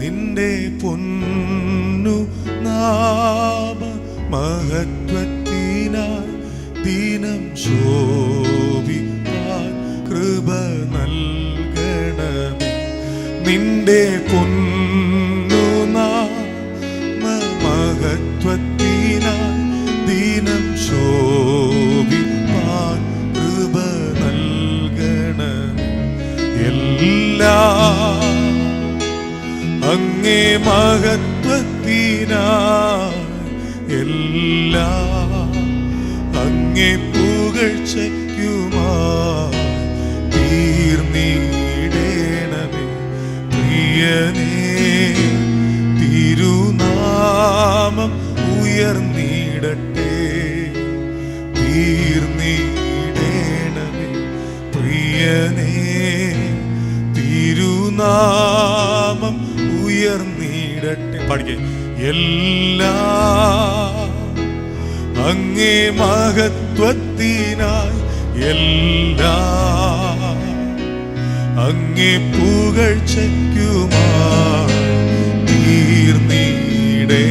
നിന്റെ പൊന്നു നാമ മഹത്വത്തിന ദീനം ശോഭി കൃപ നൽകണമേ. നിന്റെ പൊന്നു അങ്ങേ മഹത്വത്തിനാ എല്ലാ അങ്ങേ പുകഴ്ചയ്ക്കുമായി തീർന്നീടേണമേ. പ്രിയനേ പഠിക്കേ എല്ലാ അങ്ങേ മഹത്വത്തിനായി എല്ലാ അങ്ങേ പുകഴ്ചയ്ക്കുമായി തീർന്നിടേണമേ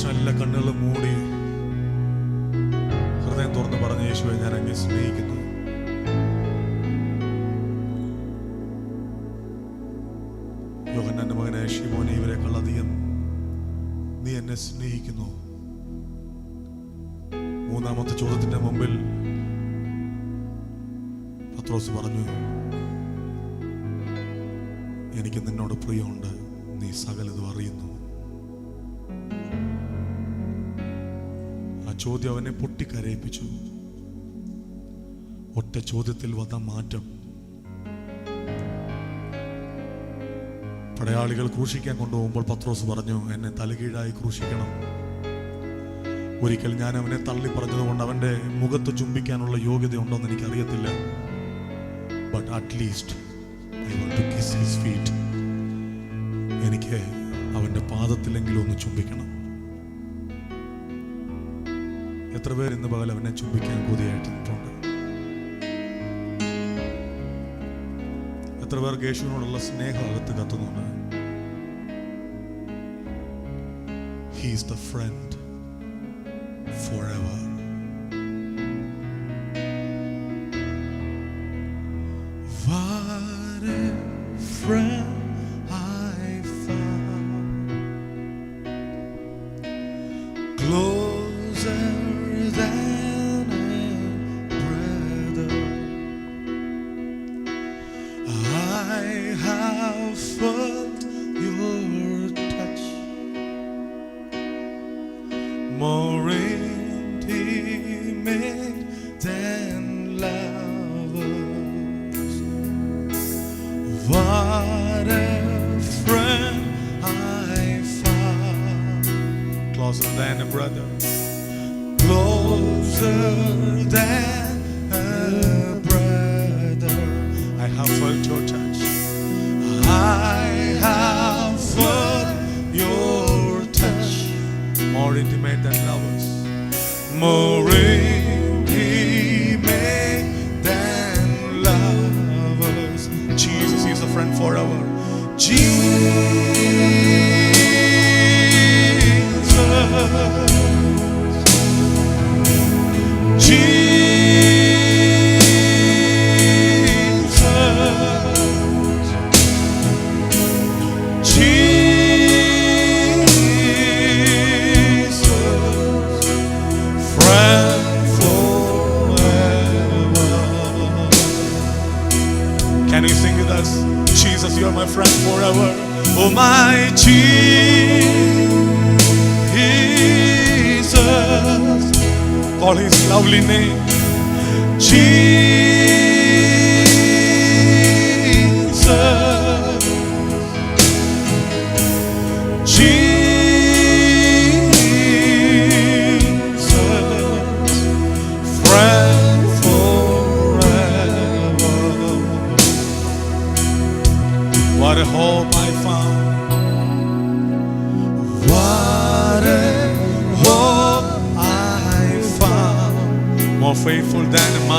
നിമിഷം എല്ലാ കണ്ണുകളും മൂടി ഹൃദയം തുറന്ന് പറഞ്ഞ യേശുവെ ഞാൻ അങ്ങേ സ്നേഹിക്കുന്നു. യോഹന്നാന്റെ മകനായ ഷിമോനെ ഇവരെക്കാൾ അധികം നീ എന്നെ സ്നേഹിക്കുന്നു. മൂന്നാമത്തെ ചോദ്യത്തിന്റെ മുമ്പിൽ പത്രോസ് പറഞ്ഞു എനിക്ക് നിന്നോട് പ്രിയമുണ്ട്. നീ സകലതും അറിയുന്നു. ചോദ്യം അവനെ പൊട്ടിക്കരയിപ്പിച്ചു. ഒറ്റ ചോദ്യത്തിൽ വന്ന മാറ്റം. പടയാളികൾ ക്രൂശിക്കാൻ കൊണ്ടുപോകുമ്പോൾ പത്രോസ് പറഞ്ഞു എന്നെ തലകീഴായി ക്രൂശിക്കണം. ഒരിക്കൽ ഞാൻ അവനെ തള്ളി പറഞ്ഞതുകൊണ്ട് അവന്റെ മുഖത്ത് ചുംബിക്കാനുള്ള യോഗ്യത ഉണ്ടോ എന്ന് എനിക്കറിയത്തില്ല but at least I want to kiss his feet എനിക്ക് അവന്റെ പാദത്തിലെങ്കിലും ഒന്ന് ചുംബിക്കണം. എത്ര പേർ ഇന്ന് പകൽ അവനെ ചുംബിക്കാൻ കൊതിയായിട്ട് നിന്നിട്ടുണ്ട് എത്ര പേർക്ക് യേശുവിനോടുള്ള സ്നേഹം അകത്ത് കത്തുന്നുണ്ട്? He's the friend forever a friend I found, closer than a brother, closer than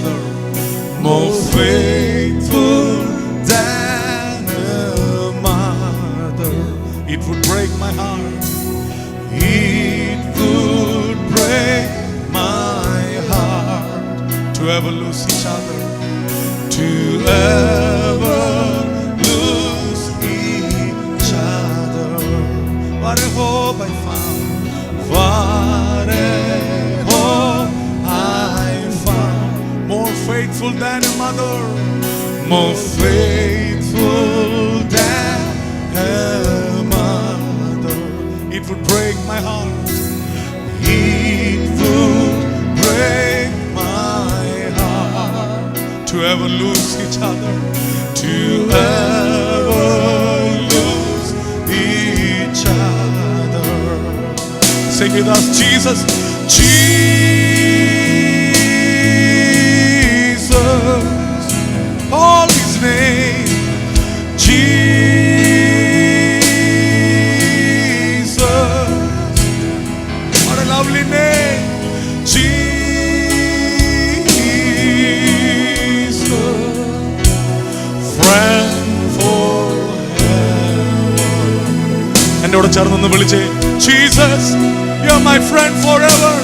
mother. More faithful than a mother. It would break my heart. It would break my heart to ever lose each other. To ever lose each other. What faithful than a mother. More faithful than a mother. It would break my heart. It would break my heart to ever lose each other, to ever lose each other. Sing with us, Jesus, Jesus, എന്നോട് ചേർന്നൊന്ന് വിളിച്ചേ Jesus you are my friend forever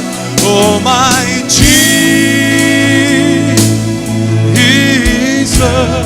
oh my Jesus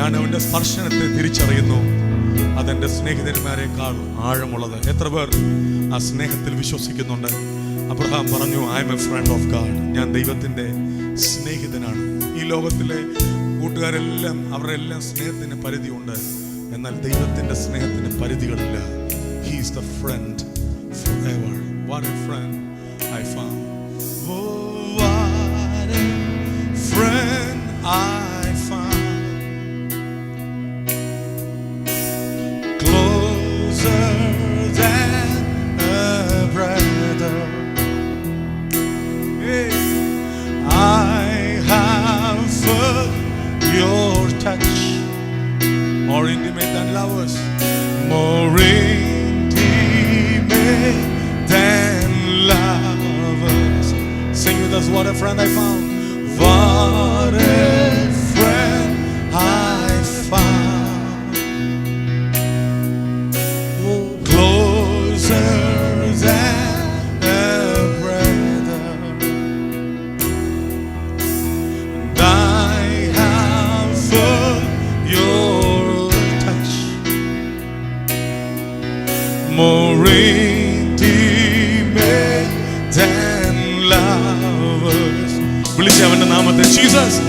ഞാൻ അവന്റെ സ്പർശനത്തെ തിരിച്ചറിയുന്നു. അതെന്റെ സ്നേഹിതന്മാരെക്കാൾ ആഴമുള്ളത്. എത്ര പേർ ആ സ്നേഹത്തിൽ വിശ്വസിക്കുന്നുണ്ട്. അബ്രഹാം പറഞ്ഞു I am a friend of God ഞാൻ ദൈവത്തിന്റെ സ്നേഹിതനാണ്. ഈ ലോകത്തിലെ കൂട്ടുകാരെല്ലാം അവരുടെ എല്ലാം സ്നേഹത്തിന് പരിധിയുണ്ട്. എന്നാൽ ദൈവത്തിന്റെ സ്നേഹത്തിന് പരിധികളില്ല. He's the friend forever friend what a friend I found. വിളിച്ച അവന്റെ നാമത്തെ ജീസസ്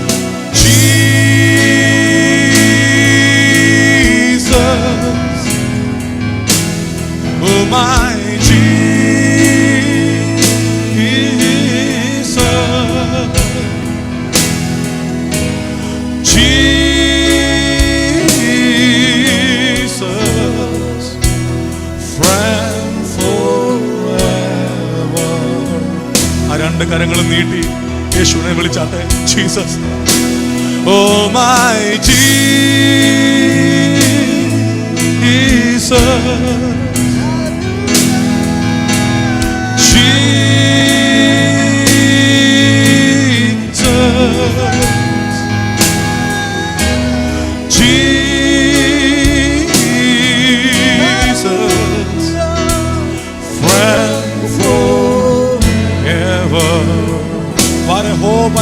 ജീസസ് ഓ my കരങ്ങളും നീട്ടി യേശുവിനെ വിളിച്ചാട്ടെ Jesus. Oh my Jesus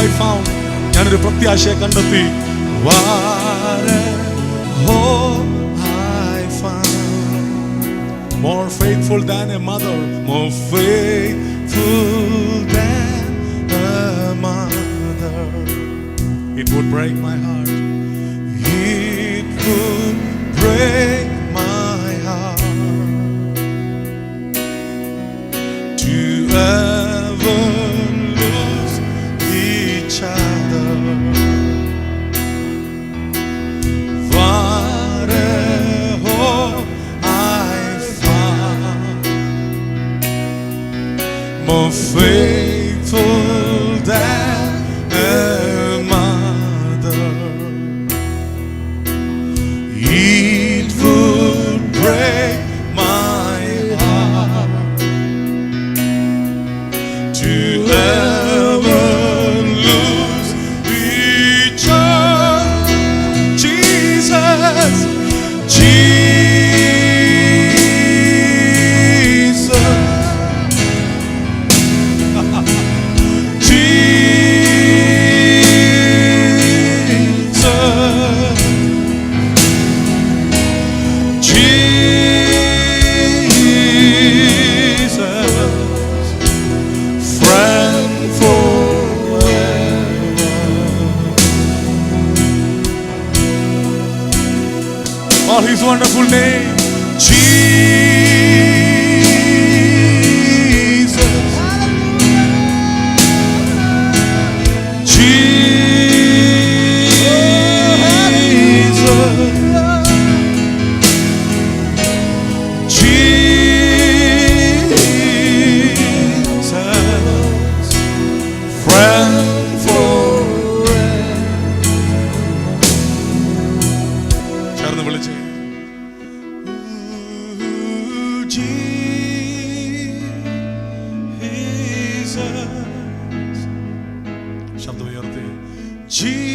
hope I found. ഞാനൊരു പ്രത്യാശയെ കണ്ടെത്തി What a hope I found. More faithful than a mother, more faithful than a mother. It would break my heart. You Oh, His wonderful name, Jesus. te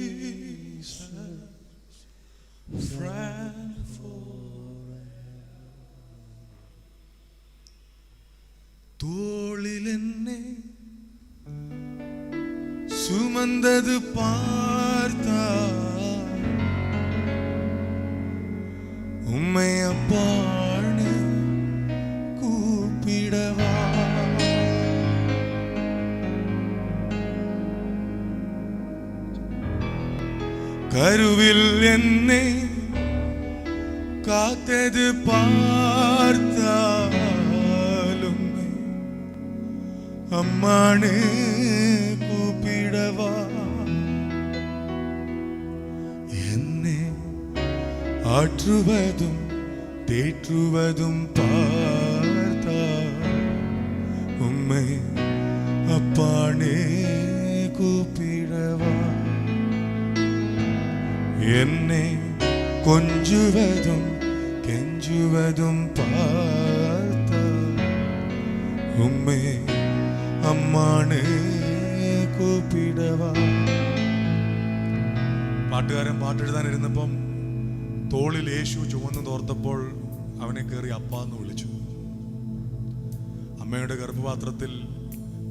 Jesus, friend forever. தோளில் என்னை சுமந்தது பா കരുവിൽ എന്നെ കാത്തത് പാർത്താലും അമ്മാണ് കൂപ്പിടവാ. എന്നെ ആറ്റുവതും തേറ്റുവതും പാർത്ത. ഉമ്മ അപ്പാണേ കൂപ്പ എന്നെ കൊഞ്ചുവതും കെഞ്ചുവതും പാർത്ത ഉമ്മേ അമ്മാണ് കൂപ്പിടവ. പാട്ടുകാരൻ പാട്ടെഴുതാനിരുന്നപ്പം തോളിൽ യേശു ചുവന്ന് തോർത്തപ്പോൾ അവനെ കയറി അപ്പ എന്ന് വിളിച്ചു. അമ്മയുടെ ഗർഭപാത്രത്തിൽ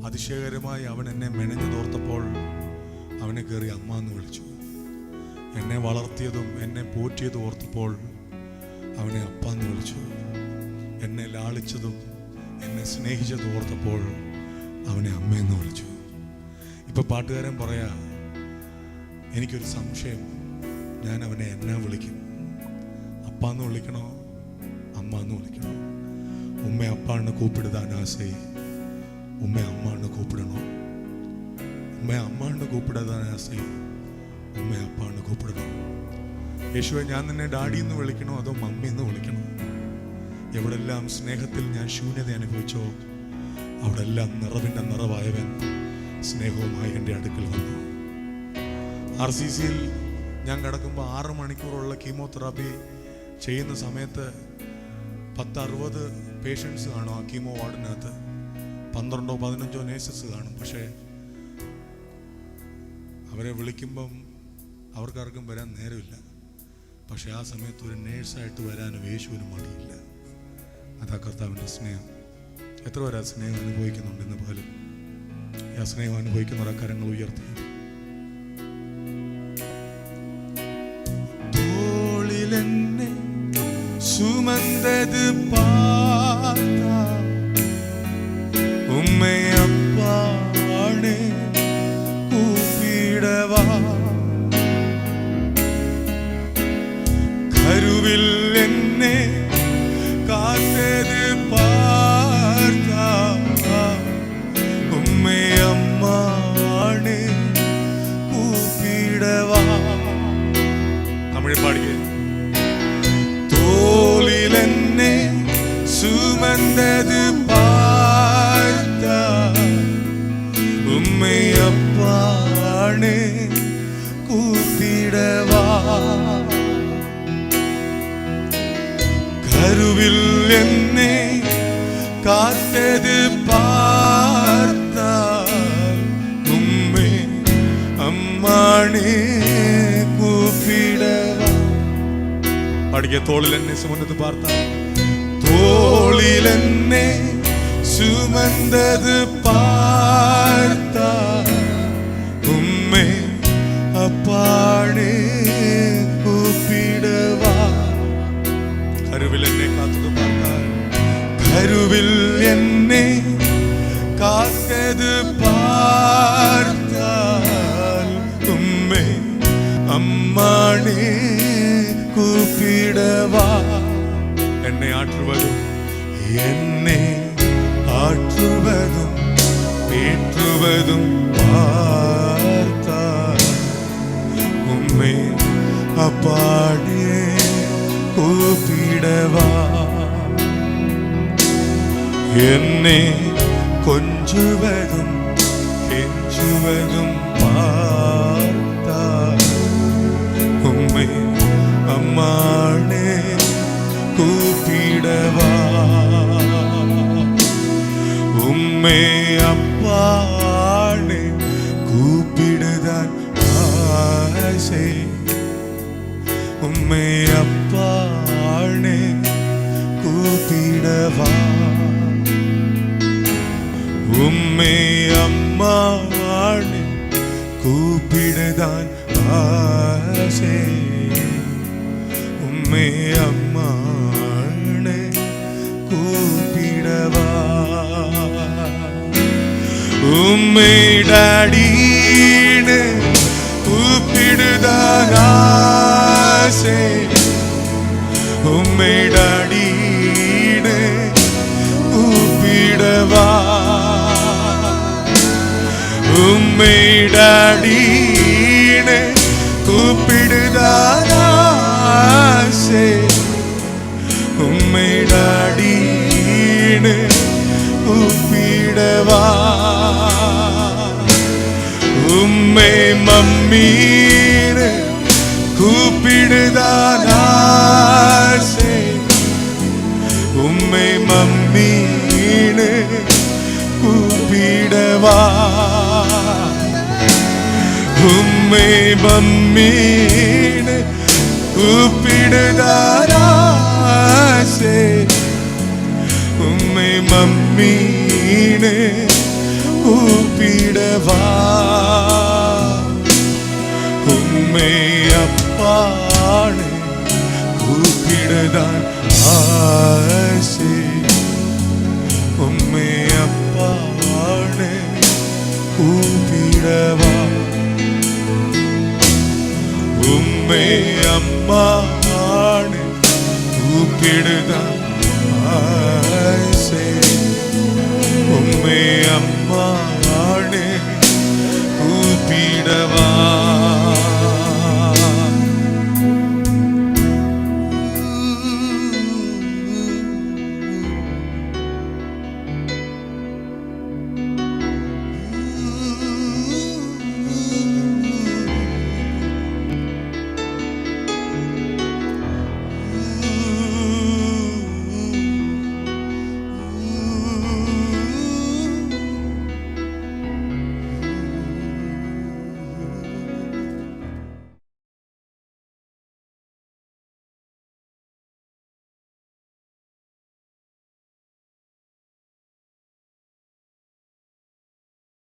അതിശയകരമായി അവൻ എന്നെ മെനഞ്ഞു തോർത്തപ്പോൾ അവനെ കയറി അമ്മ എന്ന് വിളിച്ചു. എന്നെ വളർത്തിയതും എന്നെ പോറ്റിയതും ഓർത്തപ്പോൾ അവനെ അപ്പാന്ന് വിളിച്ചു. എന്നെ ലാളിച്ചതും എന്നെ സ്നേഹിച്ചതും ഓർത്തപ്പോൾ അവനെ അമ്മയെന്ന് വിളിച്ചു. ഇപ്പൊ പാട്ടുകാരൻ പറയാ എനിക്കൊരു സംശയം. ഞാൻ അവനെ എന്നാ വിളിക്കും? അപ്പാന്ന് വിളിക്കണോ? അമ്മ എന്ന് വിളിക്കണോ? ഉമ്മ അപ്പാണ് കൂപ്പിടുതാൻ ആസൈ ഉമ്മ അമ്മാണ് കൂപ്പിടണോ? ഉമ്മ അമ്മാണ് കൂപ്പിടുതാൻ ആസൈ ഉമ്മ അപ്പാണ് കൂപ്പിടണം യേശുവെ ഞാൻ നിന്നെ ഡാഡി എന്ന് വിളിക്കണോ അതോ മമ്മി എന്ന് വിളിക്കണോ? എവിടെല്ലാം സ്നേഹത്തിൽ ഞാൻ ശൂന്യത അനുഭവിച്ചോ അവിടെല്ലാം നിറവിന്റെ നിറവായവൻ സ്നേഹവുമായി എന്റെ അടുക്കൽ വന്നു. ആർ സി സിയിൽ ഞാൻ കിടക്കുമ്പോൾ ആറ് മണിക്കൂറുള്ള കീമോതെറാപ്പി ചെയ്യുന്ന സമയത്ത് പത്തറുപത് പേഷ്യൻസ് കാണും ആ കീമോ വാർഡിനകത്ത്. പന്ത്രണ്ടോ പതിനഞ്ചോ നേഴ്സസ് കാണും. പക്ഷേ അവരെ വിളിക്കുമ്പം അവർക്കാർക്കും വരാൻ നേരമില്ല. പക്ഷെ ആ സമയത്ത് ഒരു നേഴ്സായിട്ട് വരാനും യേശുവിനും മടിയില്ല. അതാ കർത്താവിന്റെ സ്നേഹം. എത്ര പേരാ സ്നേഹം അനുഭവിക്കുന്നുണ്ട് ഇന്ന് പോലും? ആ സ്നേഹം അനുഭവിക്കുന്നവരാ കരങ്ങൾ ഉയർത്തി. സുമന്തത് പാ பார்த்தா உம்மை அம்மானே கூப்பிடவா? தமிழ் பாடியே. தோளில் என்னை சுமந்தது பார்த்தா உம்மை அப்பானே கூப்பிடவா? கருவில் என்னை காத்தது பார்த்தால் உம்மை அம்மானே கூப்பிடவா அடிக்க தோளில் என்னை சுமந்தது பார்த்தால் தோளில் என்னை சுமந்தது பார்த்தால் உம்மை அப்பாடே பார்க்கது பார்த்தால் உம்மை அம்மானே கூப்பிடவா? என்னை ஆற்றுவதும் என்னை ஆற்றுவதும் பேற்றுவதும் பார்த்தால் உம்மை அப்பாடே கூப்பிடவா? என்னை கொஞ்சுவதும் கெஞ்சுவதும் பார்த்தார் உம்மை அம்மானே கூப்பிடவா. உம்மை அப்பா. தான் ஆசை. உம்மை அம்மானே கூப்பிடவா. உம்மை டாடினு கூப்பிடுதான் ஆசை. உம்மை டாடினு கூப்பிடவா. உம்மை டாடி உம்மை மம்மீர கூப்பிடுதான் ஆசை உம்மை மம்மீன கூப்பிடவா. உம்மை மம்மீன கூப்பிடுதான் ஆசை உம்மை மம்மீன கூப்பிடவா. உம்மை அப்பானு கூப்பிடதான் ஆசை. உம்மை அப்பானு கூப்பிடவா. உம்மை அம்மானு கூப்பிடுதான் ஆசை. உம்மை அம்மானு கூப்பிடவா.